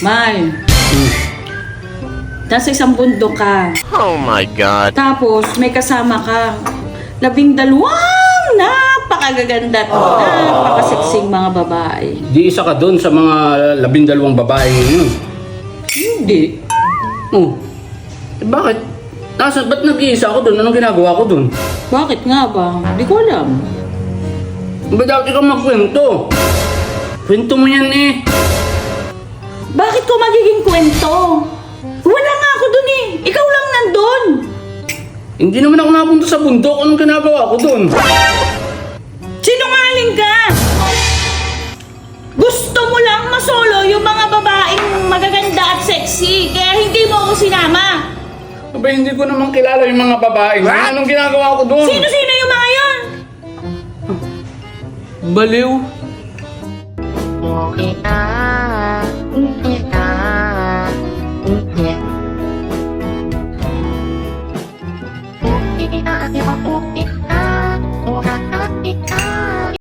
Mal, nasa isang bundok ka. Oh my god. Tapos may kasama ka. Labing dalawang napakagaganda at napakasiksing mga babae. Di isa ka doon sa mga labindalawang babae yun. Hindi. Oh. Eh, bakit? Nasa, ba't nag-iisa ako doon? Anong ginagawa ko doon? Bakit nga ba? Hindi ko alam. Ba't dati ka magkwento? Kwento mo yan eh. Bakit ko magiging kwento? Wala nga ako dun eh. Ikaw lang nandun. Hindi naman ako napunta sa bundok. Anong ginagawa ko doon? Sinungaling ka! Gusto mo lang masolo yung mga babaeng magaganda at sexy, kaya hindi mo ako sinama. Aba, hindi ko naman kilala yung mga babae. Anong ginagawa ko doon? Sino-sino yung mga yon? Baliw. ดีอาอาเดียวปุ๊บอีกอา